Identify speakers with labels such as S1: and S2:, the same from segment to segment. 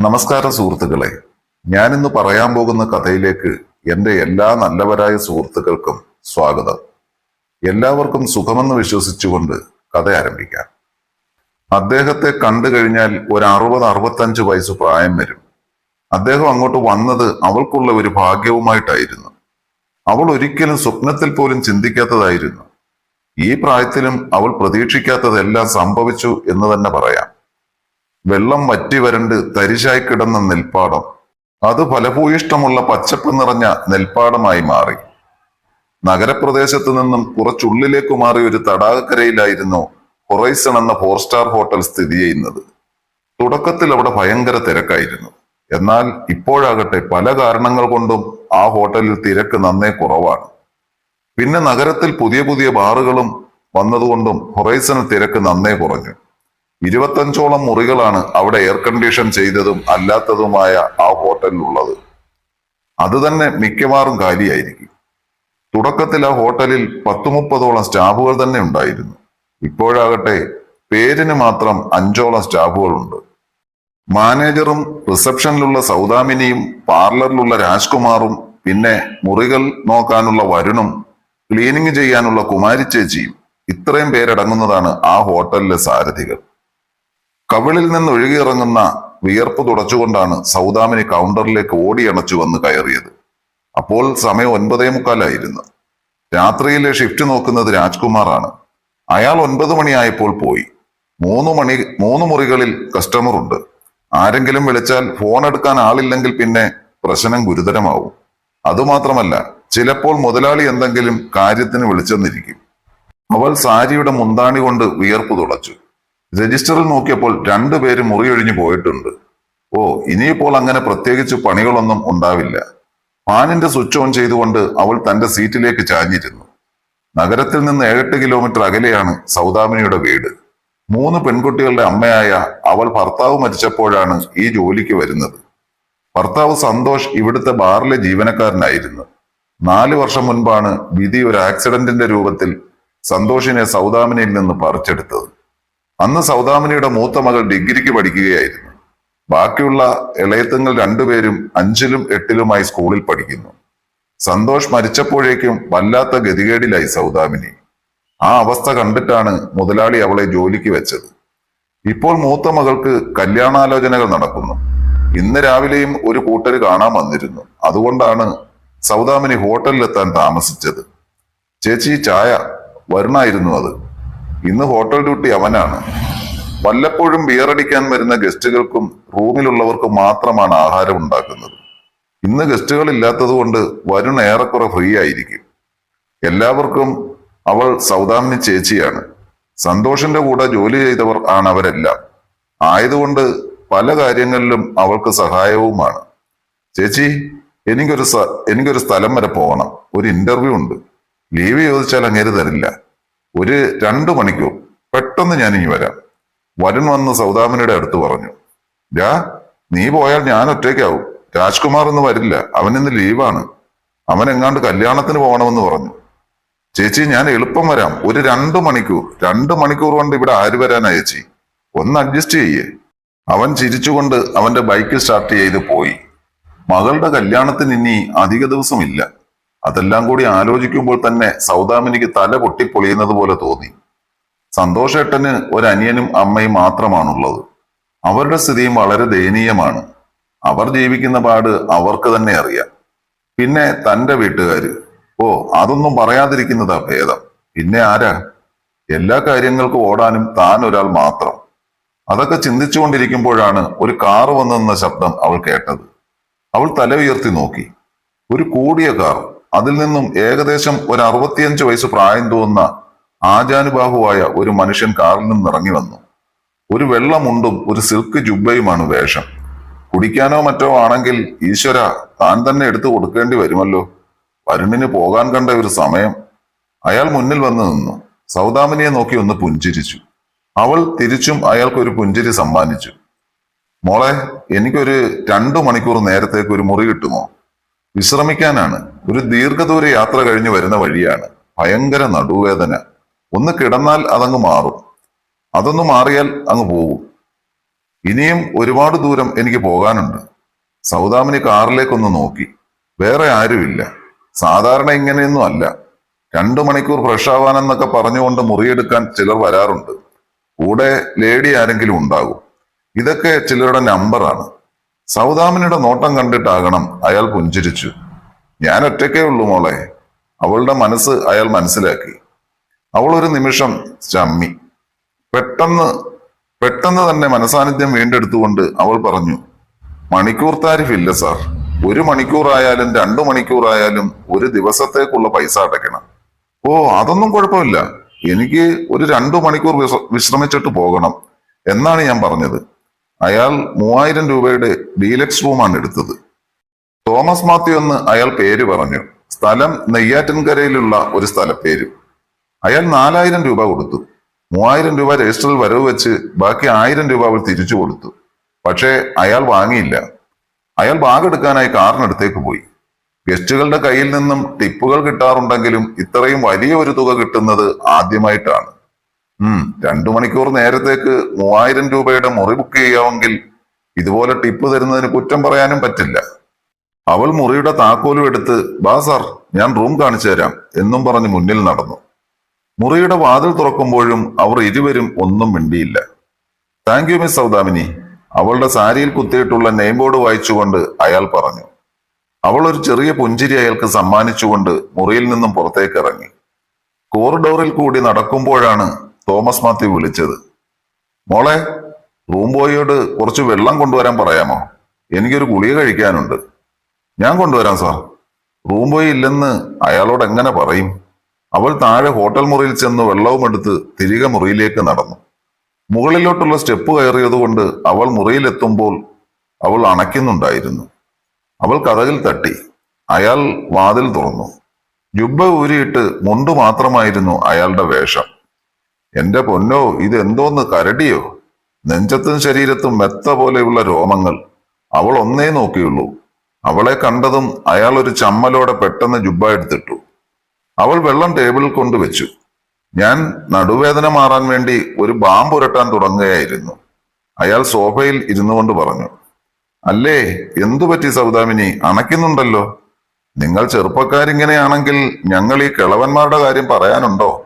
S1: നമസ്കാരം സുഹൃത്തുക്കളെ. ഞാനിന്ന് പറയാൻ പോകുന്ന കഥയിലേക്ക് എന്റെ എല്ലാ നല്ലവരായ സുഹൃത്തുക്കൾക്കും സ്വാഗതം. എല്ലാവർക്കും സുഖമെന്ന് വിശ്വസിച്ചുകൊണ്ട് കഥ ആരംഭിക്കാം. അദ്ദേഹത്തെ കണ്ടു കഴിഞ്ഞാൽ ഒരു അറുപത് അറുപത്തഞ്ച് വയസ്സ് പ്രായം വരും. അദ്ദേഹം അങ്ങോട്ട് വന്നത് അവൾക്കുള്ള ഒരു ഭാഗ്യവുമായിട്ടായിരുന്നു. അവൾ ഒരിക്കലും സ്വപ്നത്തിൽ പോലും ചിന്തിക്കാത്തതായിരുന്നു. ഈ പ്രായത്തിലും അവൾ പ്രതീക്ഷിക്കാത്തതെല്ലാം സംഭവിച്ചു എന്ന് തന്നെ പറയാം. വെള്ളം വറ്റി വരണ്ട് തരിശായി കിടന്ന നെൽപ്പാടം. അത് ഫലഭൂയിഷ്ടമുള്ള പച്ചപ്പ് നിറഞ്ഞ നെൽപ്പാടമായി മാറി. നഗരപ്രദേശത്തു നിന്നും കുറച്ചുള്ളിലേക്ക് മാറി ഒരു തടാകക്കരയിലായിരുന്നു ഹൊറൈസൺ എന്ന ഫോർ സ്റ്റാർ ഹോട്ടൽ സ്ഥിതി ചെയ്യുന്നത്. തുടക്കത്തിൽ അവിടെ ഭയങ്കര തിരക്കായിരുന്നു. എന്നാൽ ഇപ്പോഴാകട്ടെ പല കാരണങ്ങൾ കൊണ്ടും ആ ഹോട്ടലിൽ തിരക്ക് നന്നേ കുറവാണ്. പിന്നെ നഗരത്തിൽ പുതിയ പുതിയ ബാറുകളും വന്നതുകൊണ്ടും ഹൊറൈസൺ തിരക്ക് നന്നേ കുറഞ്ഞു. ഇരുപത്തഞ്ചോളം മുറികളാണ് അവിടെ എയർ കണ്ടീഷൻ ചെയ്തതും അല്ലാത്തതുമായ ആ ഹോട്ടലിലുള്ളത്. അത് തന്നെ മിക്കവാറും കാലിയായിരിക്കും തുടക്കത്തിൽ ആ ഹോട്ടലിൽ പത്തു മുപ്പതോളം സ്റ്റാഫുകൾ തന്നെ ഉണ്ടായിരുന്നു. ഇപ്പോഴാകട്ടെ പേരിന് മാത്രം അഞ്ചോളം സ്റ്റാഫുകളുണ്ട്. മാനേജറും റിസപ്ഷനിലുള്ള സൗദാമിനിയും പാർലറിലുള്ള രാജ്കുമാറും പിന്നെ മുറികൾ നോക്കാനുള്ള വരുണും ക്ലീനിങ് ചെയ്യാനുള്ള കുമാരി ചേച്ചിയും ഇത്രയും പേരടങ്ങുന്നതാണ് ആ ഹോട്ടലിലെ സാരഥികൾ. കവിളിൽ നിന്ന് ഒഴുകിയിറങ്ങുന്ന വിയർപ്പ് തുടച്ചുകൊണ്ടാണ് സൗദാമിനി കൗണ്ടറിലേക്ക് ഓടിയണച്ചു വന്ന് കയറിയത്. അപ്പോൾ സമയം ഒൻപതേ മുക്കാലായിരുന്നു. രാത്രിയിലെ ഷിഫ്റ്റ് നോക്കുന്നത് രാജ്കുമാറാണ്. അയാൾ ഒൻപത് മണിയായപ്പോൾ പോയി. മൂന്ന് മണി മൂന്ന് മുറികളിൽ കസ്റ്റമർ ഉണ്ട്. ആരെങ്കിലും വിളിച്ചാൽ ഫോൺ എടുക്കാൻ ആളില്ലെങ്കിൽ പിന്നെ പ്രശ്നം ഗുരുതരമാവും. അതുമാത്രമല്ല ചിലപ്പോൾ മുതലാളി എന്തെങ്കിലും കാര്യത്തിന് വിളിച്ചെന്നിരിക്കും. അവൾ സാരിയുടെ മുന്താണി കൊണ്ട് വിയർപ്പ് തുളച്ചു രജിസ്റ്ററിൽ നോക്കിയപ്പോൾ രണ്ടുപേരും മുറിയൊഴിഞ്ഞു പോയിട്ടുണ്ട്. ഓ ഇനിയിപ്പോൾ അങ്ങനെ പ്രത്യേകിച്ച് പണികളൊന്നും ഉണ്ടാവില്ല. ഫാനിന്റെ സ്വിച്ച് ഓൺ ചെയ്തുകൊണ്ട് അവൾ തന്റെ സീറ്റിലേക്ക് ചാഞ്ഞിരുന്നു. നഗരത്തിൽ നിന്ന് ഏഴെട്ട് കിലോമീറ്റർ അകലെയാണ് സൗദാമിനിയുടെ വീട്. മൂന്ന് പെൺകുട്ടികളുടെ അമ്മയായ അവൾ ഭർത്താവ് മരിച്ചപ്പോഴാണ് ഈ ജോലിക്ക് വരുന്നത്. ഭർത്താവ് സന്തോഷ് ഇവിടുത്തെ ബാറിലെ ജീവനക്കാരനായിരുന്നു. നാല് വർഷം മുൻപാണ് വിധി ഒരു ആക്സിഡന്റിന്റെ രൂപത്തിൽ സന്തോഷിനെ സൗദാമിനിയിൽ നിന്ന് പറിച്ചെടുത്തത്. അന്ന് സൗദാമിനിയുടെ മൂത്ത മകൾ ഡിഗ്രിക്ക് പഠിക്കുകയായിരുന്നു. ബാക്കിയുള്ള ഇളയത്തുങ്ങൾ രണ്ടുപേരും അഞ്ചിലും എട്ടിലുമായി സ്കൂളിൽ പഠിക്കുന്നു. സന്തോഷ് മരിച്ചപ്പോഴേക്കും വല്ലാത്ത ഗതികേടിലായി സൗദാമിനി. ആ അവസ്ഥ കണ്ടിട്ടാണ് മുതലാളി അവളെ ജോലിക്ക് വെച്ചത്. ഇപ്പോൾ മൂത്ത മകൾക്ക് കല്യാണാലോചനകൾ നടക്കുന്നു. ഇന്ന് രാവിലെയും ഒരു കൂട്ടർ കാണാൻ വന്നിരുന്നു. അതുകൊണ്ടാണ് സൗദാമിനി ഹോട്ടലിലെത്താൻ താമസിച്ചത്. ചേച്ചി ചായ വരുണായിരുന്നു അത്. ഇന്ന് ഹോട്ടൽ ഡ്യൂട്ടി അവനാണ്. വല്ലപ്പോഴും ബിയറടിക്കാൻ വരുന്ന ഗസ്റ്റുകൾക്കും റൂമിലുള്ളവർക്കും മാത്രമാണ് ആഹാരം ഉണ്ടാക്കുന്നത്. ഇന്ന് ഗസ്റ്റുകൾ ഇല്ലാത്തത് കൊണ്ട് വരുൺ ഏറെക്കുറെ ഫ്രീ ആയിരിക്കും. എല്ലാവർക്കും അവൾ സൗദാമിനി ചേച്ചിയാണ്. സന്തോഷിന്റെ കൂടെ ജോലി ചെയ്തവർ ആണ് അവരെല്ലാം. ആയതുകൊണ്ട് പല കാര്യങ്ങളിലും അവൾക്ക് സഹായവുമാണ്. ചേച്ചി എനിക്കൊരു എനിക്കൊരു സ്ഥലം വരെ പോകണം. ഒരു ഇന്റർവ്യൂ ഉണ്ട്. ലീവ് ചോദിച്ചാൽ അങ്ങേര് തരില്ല. ഒരു രണ്ടു മണിക്കൂർ. പെട്ടെന്ന് ഞാൻ ഇനി വരാം. വരുൺ വന്ന് സൗദാമിനിയുടെ അടുത്ത് പറഞ്ഞു രാ നീ പോയാൽ ഞാൻ ഒറ്റയ്ക്കാവും. രാജ്കുമാർ ഇന്ന് വരില്ല. അവൻ ഇന്ന് ലീവാണ്. അവൻ എങ്ങാണ്ട് കല്യാണത്തിന് പോകണമെന്ന് പറഞ്ഞു. ചേച്ചി ഞാൻ എളുപ്പം വരാം. ഒരു രണ്ടു മണിക്കൂർ. രണ്ടു മണിക്കൂർ കൊണ്ട് ഇവിടെ ആര് വരാനാ ചേച്ചി? ഒന്ന് അഡ്ജസ്റ്റ് ചെയ്യേ. അവൻ ചിരിച്ചുകൊണ്ട് അവന്റെ ബൈക്ക് സ്റ്റാർട്ട് ചെയ്ത് പോയി. മകളുടെ കല്യാണത്തിന് ഇനി അധിക ദിവസമില്ല. അതെല്ലാം കൂടി ആലോചിക്കുമ്പോൾ തന്നെ സൗദാമിനിക്ക് തല പൊട്ടിപ്പൊളിയുന്നത് പോലെ തോന്നി. സന്തോഷേട്ടന് ഒരു അനിയനും അമ്മയും മാത്രമാണുള്ളത്. അവരുടെ സ്ഥിതിയും വളരെ ദയനീയമാണ്. അവർ ജീവിക്കുന്ന പാട് അവർക്ക് തന്നെ അറിയാം. പിന്നെ തന്റെ വീട്ടുകാര്. ഓ അതൊന്നും പറയാതിരിക്കുന്നതാ ഭേദം. പിന്നെ ആരാ? എല്ലാ കാര്യങ്ങൾക്കും ഓടാനും താൻ ഒരാൾ മാത്രം. അതൊക്കെ ചിന്തിച്ചുകൊണ്ടിരിക്കുമ്പോഴാണ് ഒരു കാറ് വന്നെന്ന നിന്ന ശബ്ദം അവൾ കേട്ടത്. അവൾ തല ഉയർത്തി നോക്കി. ഒരു കൂടിയ കാർ അതിൽ നിന്നും ഏകദേശം ഒരു അറുപത്തിയഞ്ച് വയസ്സ് പ്രായം തോന്നുന്ന ആചാനുബാഹുവായ ഒരു മനുഷ്യൻ കാറിൽ നിന്ന് ഇറങ്ങി വന്നു. ഒരു വെള്ളമുണ്ടും ഒരു സിൽക്ക് ജുബയുമാണ് വേഷം. കുടിക്കാനോ മറ്റോ ആണെങ്കിൽ ഈശ്വര താൻ തന്നെ എടുത്തു കൊടുക്കേണ്ടി വരുമല്ലോ. വരുണിന് പോകാൻ കണ്ട ഒരു സമയം. അയാൾ മുന്നിൽ വന്നു നിന്നു. സൗദാമിനിയെ നോക്കി ഒന്ന് പുഞ്ചിരിച്ചു. അവൾ തിരിച്ചും അയാൾക്ക് ഒരു പുഞ്ചിരി സമ്മാനിച്ചു. മോളെ എനിക്കൊരു രണ്ടു മണിക്കൂർ നേരത്തേക്ക് ഒരു മുറി കിട്ടുമോ? വിശ്രമിക്കാനാണ്. ഒരു ദീർഘദൂര യാത്ര കഴിഞ്ഞ് വരുന്ന വഴിയാണ്. ഭയങ്കര നടുവേദന. ഒന്ന് കിടന്നാൽ അതങ്ങ് മാറും. അതൊന്ന് മാറിയാൽ അങ്ങ് പോകും. ഇനിയും ഒരുപാട് ദൂരം എനിക്ക് പോകാനുണ്ട്. സൗദാമിനി കാറിലേക്കൊന്ന് നോക്കി. വേറെ ആരുമില്ല. സാധാരണ ഇങ്ങനെയൊന്നും അല്ല. രണ്ടു മണിക്കൂർ ഫ്രഷ് ആവാനെന്നൊക്കെ പറഞ്ഞുകൊണ്ട് മുറിയെടുക്കാൻ ചിലർ വരാറുണ്ട്. കൂടെ ലേഡി ആരെങ്കിലും ഉണ്ടാകും. ഇതൊക്കെ ചിലരുടെ നമ്പറാണ്. സൗദാമിനിയുടെ നോട്ടം കണ്ടിട്ടാകണം അയാൾ പുഞ്ചിരിച്ചു. ഞാൻ ഒറ്റയ്ക്കേ ഉള്ളൂ മോളെ. അവളുടെ മനസ്സ് അയാൾ മനസ്സിലാക്കി. അവൾ ഒരു നിമിഷം ചമ്മി. പെട്ടെന്ന് പെട്ടെന്ന് തന്നെ മനസാന്നിധ്യം വീണ്ടെടുത്തുകൊണ്ട് അവൾ പറഞ്ഞു മണിക്കൂർ താരിഫ് ഇല്ല സാർ. ഒരു മണിക്കൂറായാലും രണ്ടു മണിക്കൂറായാലും ഒരു ദിവസത്തേക്കുള്ള പൈസ അടയ്ക്കണം. ഓ അതൊന്നും കുഴപ്പമില്ല. എനിക്ക് ഒരു രണ്ടു മണിക്കൂർ വിശ്രമിച്ചിട്ട് പോകണം എന്നാണ് ഞാൻ പറഞ്ഞത്. അയാൾ മൂവായിരം രൂപയുടെ ഡീലക്സ് റൂമാണ് എടുത്തത്. തോമസ് മാത്യു എന്ന് അയാൾ പേര് പറഞ്ഞു. സ്ഥലം നെയ്യാറ്റിൻകരയിലുള്ള ഒരു സ്ഥലപ്പേര്. അയാൾ നാലായിരം രൂപ കൊടുത്തു. മൂവായിരം രൂപ രജിസ്റ്ററിൽ വരവ് വെച്ച് ബാക്കി ആയിരം രൂപ അവൾ തിരിച്ചു കൊടുത്തു. പക്ഷേ അയാൾ വാങ്ങിയില്ല. അയാൾ ബാഗെടുക്കാനായി കാറിനടുത്തേക്ക് പോയി. ഗസ്റ്റുകളുടെ കയ്യിൽ നിന്നും ടിപ്പുകൾ കിട്ടാറുണ്ടെങ്കിലും ഇത്രയും വലിയ ഒരു തുക കിട്ടുന്നത് ആദ്യമായിട്ടാണ്. ഉം രണ്ടു മണിക്കൂർ നേരത്തേക്ക് മൂവായിരം രൂപയുടെ മുറി ബുക്ക് ചെയ്യാമെങ്കിൽ ഇതുപോലെ ടിപ്പ് തരുന്നതിന് കുറ്റം പറയാനും പറ്റില്ല. അവൾ മുറിയുടെ താക്കോലും എടുത്ത് ബാ സാർ ഞാൻ റൂം കാണിച്ചു തരാം എന്നും പറഞ്ഞ് മുന്നിൽ നടന്നു. മുറിയുടെ വാതിൽ തുറക്കുമ്പോഴും അവർ ഇരുവരും ഒന്നും മിണ്ടിയില്ല. താങ്ക് യു മിസ് സൗദാമിനി അവളുടെ സാരിയിൽ കുത്തിയിട്ടുള്ള നെയിം ബോർഡ് വായിച്ചുകൊണ്ട് അയാൾ പറഞ്ഞു. അവൾ ഒരു ചെറിയ പുഞ്ചിരി അയാൾക്ക് സമ്മാനിച്ചുകൊണ്ട് മുറിയിൽ നിന്നും പുറത്തേക്ക് ഇറങ്ങി. കോറിഡോറിൽ കൂടി നടക്കുമ്പോഴാണ് തോമസ് മാത്യു വിളിച്ചത്. മോളെ റൂംബോയിയോട് കുറച്ച് വെള്ളം കൊണ്ടുവരാൻ പറയാമോ? എനിക്കൊരു ഗുളിക കഴിക്കാനുണ്ട്. ഞാൻ കൊണ്ടുവരാം സാർ. റൂംബോയി ഇല്ലെന്ന് അയാളോട് എങ്ങനെ പറയും? അവൾ താഴെ ഹോട്ടൽ മുറിയിൽ ചെന്ന് വെള്ളവും എടുത്ത് തിരികെ മുറിയിലേക്ക് നടന്നു. മുകളിലോട്ടുള്ള സ്റ്റെപ്പ് കയറിയതുകൊണ്ട് അവൾ മുറിയിലെത്തുമ്പോൾ അവൾ അണയ്ക്കുന്നുണ്ടായിരുന്നു. അവൾ കഥകിൽ തട്ടി. അയാൾ വാതിൽ തുറന്നു. ജുബ്ബ ഊരിയിട്ട് മുണ്ടു മാത്രമായിരുന്നു അയാളുടെ വേഷം. എന്റെ പൊന്നോ ഇത് എന്തോന്ന് കരടിയോ? നെഞ്ചത്തും ശരീരത്തും മെത്ത പോലെയുള്ള രോമങ്ങൾ. അവൾ ഒന്നേ നോക്കിയുള്ളൂ. അവളെ കണ്ടതും അയാൾ ഒരു ചമ്മലോടെ പെട്ടെന്ന് ജുബ എടുത്തിട്ടു. അവൾ വെള്ളം ടേബിളിൽ കൊണ്ടുവച്ചു ഞാൻ നടുവേദന മാറാൻ വേണ്ടി ഒരു ബാം പുരട്ടാൻ തുടങ്ങുകയായിരുന്നു. അയാൾ സോഫയിൽ ഇരുന്നു കൊണ്ട് പറഞ്ഞു അല്ലേ എന്തു പറ്റി സൗദാമിനി? അണയ്ക്കുന്നുണ്ടല്ലോ. നിങ്ങൾ ചെറുപ്പക്കാരിങ്ങനെയാണെങ്കിൽ ഞങ്ങൾ ഈ കിളവന്മാരുടെ കാര്യം പറയാനുണ്ടോ?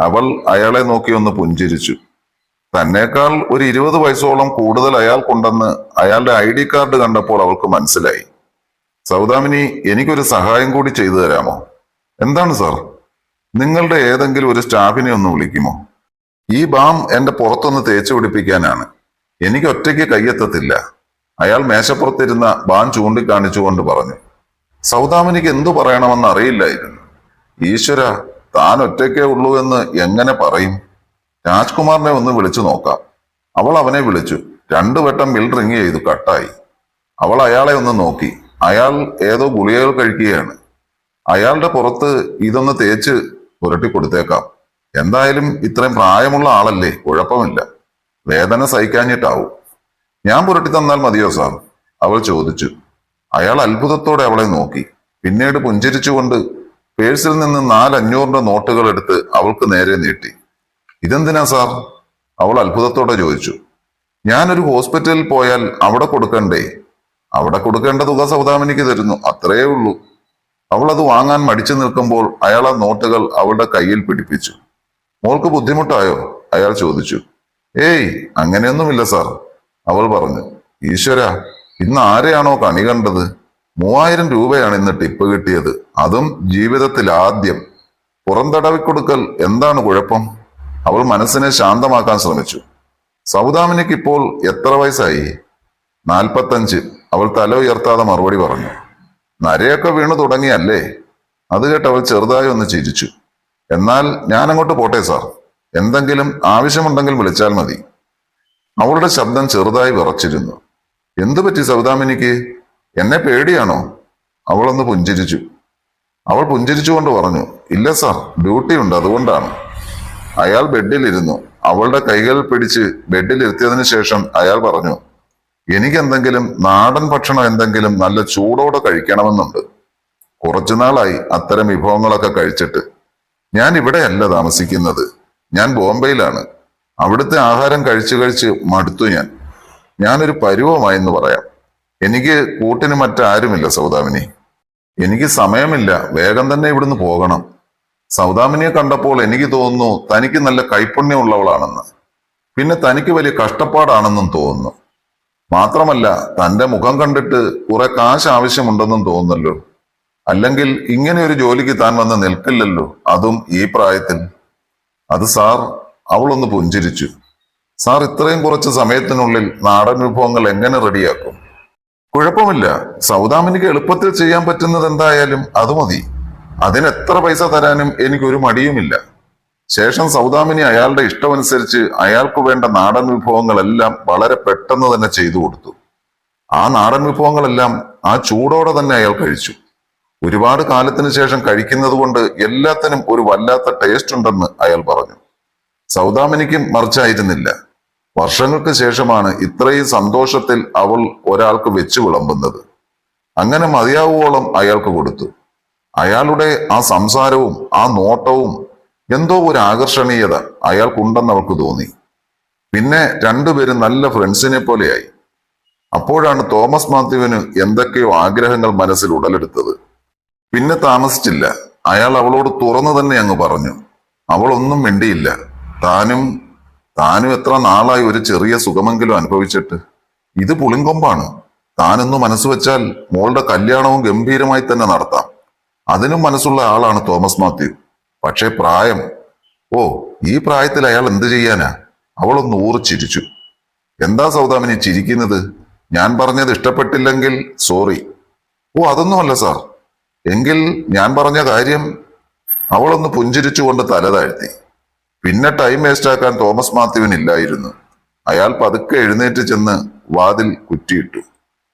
S1: അവൾ അയാളെ നോക്കി ഒന്ന് പുഞ്ചിരിച്ചു. തന്നേക്കാൾ ഒരു ഇരുപത് വയസ്സോളം കൂടുതൽ അയാൾക്കുണ്ടെന്ന് അയാളുടെ ഐ ഡി കാർഡ് കണ്ടപ്പോൾ അവൾക്ക് മനസ്സിലായി. സൗദാമിനി എനിക്കൊരു സഹായം കൂടി ചെയ്തു തരാമോ? എന്താണ് സാർ? നിങ്ങളുടെ ഏതെങ്കിലും ഒരു സ്റ്റാഫിനെ ഒന്ന് വിളിക്കുമോ? ഈ ബാം എന്റെ പുറത്തൊന്ന് തേച്ചു പിടിപ്പിക്കാനാണ്. എനിക്ക് ഒറ്റയ്ക്ക് കയ്യെത്തത്തില്ല. അയാൾ മേശപ്പുറത്തിരുന്ന ബാം ചൂണ്ടിക്കാണിച്ചുകൊണ്ട് പറഞ്ഞു. സൗദാമിനിക്ക് എന്തു പറയണമെന്ന് അറിയില്ലായിരുന്നു. ഈശ്വര താൻ ഒറ്റയ്ക്കേ ഉള്ളൂ എന്ന് എങ്ങനെ പറയും? രാജ്കുമാറിനെ ഒന്ന് വിളിച്ചു നോക്കാം. അവൾ അവനെ വിളിച്ചു. രണ്ടു വട്ടം ബിൽ റിങ് ചെയ്തു. കട്ടായി. അവൾ അയാളെ ഒന്ന് നോക്കി. അയാൾ ഏതോ ഗുളികകൾ കഴിക്കുകയാണ്. അയാളുടെ പുറത്ത് ഇതൊന്ന് തേച്ച് പുരട്ടി കൊടുത്തേക്കാം. എന്തായാലും ഇത്രയും പ്രായമുള്ള ആളല്ലേ? കുഴപ്പമില്ല. വേദന സഹിക്കാഞ്ഞിട്ടാവും. ഞാൻ പുരട്ടി തന്നാൽ മതിയോ സാർ? അവൾ ചോദിച്ചു. അയാൾ അത്ഭുതത്തോടെ അവളെ നോക്കി. പിന്നീട് പുഞ്ചിരിച്ചുകൊണ്ട് പേഴ്സിൽ നിന്ന് നാല് അഞ്ഞൂറിന്റെ നോട്ടുകൾ എടുത്ത് അവൾക്ക് നേരെ നീട്ടി. ഇതെന്തിനാ സാർ? അവൾ അത്ഭുതത്തോടെ ചോദിച്ചു. ഞാനൊരു ഹോസ്പിറ്റലിൽ പോയാൽ അവിടെ കൊടുക്കണ്ടേ? അവിടെ കൊടുക്കേണ്ട തുക സൗദാമിനിക്ക് തരുന്നു അത്രയേ ഉള്ളൂ. അവൾ അത് വാങ്ങാൻ മടിച്ചു നിൽക്കുമ്പോൾ അയാൾ ആ നോട്ടുകൾ അവളുടെ കയ്യിൽ പിടിപ്പിച്ചു. മോൾക്ക് ബുദ്ധിമുട്ടായോ? അയാൾ ചോദിച്ചു. ഏയ് അങ്ങനെയൊന്നുമില്ല സാർ അവൾ പറഞ്ഞു. ഈശ്വര ഇന്ന് ആരെയാണോ കണി കണ്ടത്? മൂവായിരം രൂപയാണ് ഇന്ന് ടിപ്പ് കിട്ടിയത്. അതും ജീവിതത്തിൽ ആദ്യം പുറന്തടവിക്കൊടുക്കൽ എന്താണ് കുഴപ്പം? അവൾ മനസ്സിനെ ശാന്തമാക്കാൻ ശ്രമിച്ചു. സൗദാമിനിക്ക് ഇപ്പോൾ എത്ര വയസ്സായി? നാൽപ്പത്തഞ്ച്. അവൾ തല ഉയർത്താതെ മറുപടി പറഞ്ഞു. നരയൊക്കെ വീണു തുടങ്ങിയല്ലേ? അത് കേട്ട് അവൾ ചെറുതായി ഒന്ന് ചിരിച്ചു. എന്നാൽ ഞാൻ അങ്ങോട്ട് പോട്ടെ സാർ. എന്തെങ്കിലും ആവശ്യമുണ്ടെങ്കിൽ വിളിച്ചാൽ മതി. അവളുടെ ശബ്ദം ചെറുതായി വിറച്ചിരുന്നു. എന്തു പറ്റി സൗദാമിനിക്ക്? എന്നെ പേടിയാണോ? അവളൊന്ന് പുഞ്ചിരിച്ചു. അവൾ പുഞ്ചിരിച്ചുകൊണ്ട് പറഞ്ഞു ഇല്ല സാർ ഡ്യൂട്ടി ഉണ്ട് അതുകൊണ്ടാണ്. അയാൾ ബെഡിലിരുന്നു. അവളുടെ കൈകൾ പിടിച്ച് ബെഡിലിരുത്തിയതിനു ശേഷം അയാൾ പറഞ്ഞു എനിക്കെന്തെങ്കിലും നാടൻ ഭക്ഷണം എന്തെങ്കിലും നല്ല ചൂടോടെ കഴിക്കണമെന്നുണ്ട്. കുറച്ചുനാളായി അത്തരം വിഭവങ്ങളൊക്കെ കഴിച്ചിട്ട്. ഞാൻ ഇവിടെയല്ല താമസിക്കുന്നത്. ഞാൻ ബോംബെയിലാണ്. അവിടുത്തെ ആഹാരം കഴിച്ചു കഴിച്ച് മടുത്തു ഞാൻ. ഞാനൊരു പരുവമായെന്ന് പറയാം. എനിക്ക് കൂട്ടിന് മറ്റാരുമില്ല സൗദാമിനി. എനിക്ക് സമയമില്ല. വേഗം തന്നെ ഇവിടുന്ന് പോകണം. സൗദാമിനിയെ കണ്ടപ്പോൾ എനിക്ക് തോന്നുന്നു തനിക്ക് നല്ല കൈപ്പുണ്യമുള്ളവളാണെന്ന്. പിന്നെ തനിക്ക് വലിയ കഷ്ടപ്പാടാണെന്നും തോന്നുന്നു. മാത്രമല്ല തന്റെ മുഖം കണ്ടിട്ട് കുറെ കാശ് ആവശ്യമുണ്ടെന്നും തോന്നുന്നല്ലോ. അല്ലെങ്കിൽ ഇങ്ങനെ ഒരു ജോലിക്ക് താൻ വന്ന് നിൽക്കില്ലല്ലോ അതും ഈ പ്രായത്തിൽ. അത് സാർ അവളൊന്ന് പുഞ്ചിരിച്ചു. സാർ ഇത്രയും കുറച്ച് സമയത്തിനുള്ളിൽ നാടൻ വിഭവങ്ങൾ എങ്ങനെ റെഡിയാക്കും? കുഴപ്പമില്ല. സൗദാമിനിക്ക് എളുപ്പത്തിൽ ചെയ്യാൻ പറ്റുന്നത് എന്തായാലും അത് മതി. അതിന് എത്ര പൈസ തരാനും എനിക്കൊരു മടിയുമില്ല. ശേഷം സൗദാമിനി അയാളുടെ ഇഷ്ടമനുസരിച്ച് അയാൾക്ക് വേണ്ട നാടൻ വിഭവങ്ങളെല്ലാം വളരെ പെട്ടെന്ന് തന്നെ ചെയ്തു കൊടുത്തു. ആ നാടൻ വിഭവങ്ങളെല്ലാം ആ ചൂടോടെ തന്നെ അയാൾ കഴിച്ചു. ഒരുപാട് കാലത്തിന് ശേഷം കഴിക്കുന്നത് കൊണ്ട് എല്ലാത്തിനും ഒരു വല്ലാത്ത ടേസ്റ്റ് ഉണ്ടെന്ന് അയാൾ പറഞ്ഞു. സൗദാമിനിക്കും മറിച്ചായിരുന്നില്ല. വർഷങ്ങൾക്ക് ശേഷമാണ് ഇത്രയും സന്തോഷത്തിൽ അവൾ ഒരാൾക്ക് വെച്ചു വിളമ്പുന്നത്. അങ്ങനെ മതിയാവുവോളം അയാൾക്ക് കൊടുത്തു. അയാളുടെ ആ സംസാരവും ആ നോട്ടവും എന്തോ ഒരു ആകർഷണീയത അയാൾക്കുണ്ടെന്ന് അവൾക്ക് തോന്നി. പിന്നെ രണ്ടുപേരും നല്ല ഫ്രണ്ട്സിനെ പോലെയായി. അപ്പോഴാണ് തോമസ് മാത്യുവിന് എന്തൊക്കെയോ ആഗ്രഹങ്ങൾ മനസ്സിൽ ഉടലെടുത്തത്. പിന്നെ താമസിച്ചില്ല. അയാൾ അവളോട് തുറന്നു തന്നെ അങ്ങ് പറഞ്ഞു. അവളൊന്നും മിണ്ടിയില്ല. താനും താനും എത്ര നാളായി ഒരു ചെറിയ സുഖമെങ്കിലും അനുഭവിച്ചിട്ട്? ഇത് പുളിങ്കൊമ്പാണ്. താനൊന്ന് മനസ്സ് വെച്ചാൽ മോളുടെ കല്യാണവും ഗംഭീരമായി തന്നെ നടത്താം. അതിനും മനസ്സുള്ള ആളാണ് തോമസ് മാത്യു. പക്ഷേ പ്രായം. ഓ ഈ പ്രായത്തിൽ അയാൾ എന്ത് ചെയ്യാനാ? അവളൊന്ന് ഊറി ചിരിച്ചു എന്താ സൗദാമിനി ചിരിക്കുന്നത്? ഞാൻ പറഞ്ഞത് ഇഷ്ടപ്പെട്ടില്ലെങ്കിൽ സോറി. ഓ അതൊന്നുമല്ല സാർ. എങ്കിൽ ഞാൻ പറഞ്ഞ കാര്യം അവളൊന്ന് പുഞ്ചിരിച്ചുകൊണ്ട് തല താഴ്ത്തി. പിന്നെ ടൈം വേസ്റ്റ് ആക്കാൻ തോമസ് മാത്യുവിനില്ലായിരുന്നു. അയാൾ പതുക്കെ എഴുന്നേറ്റ് ചെന്ന് വാതിൽ കുറ്റിയിട്ടു.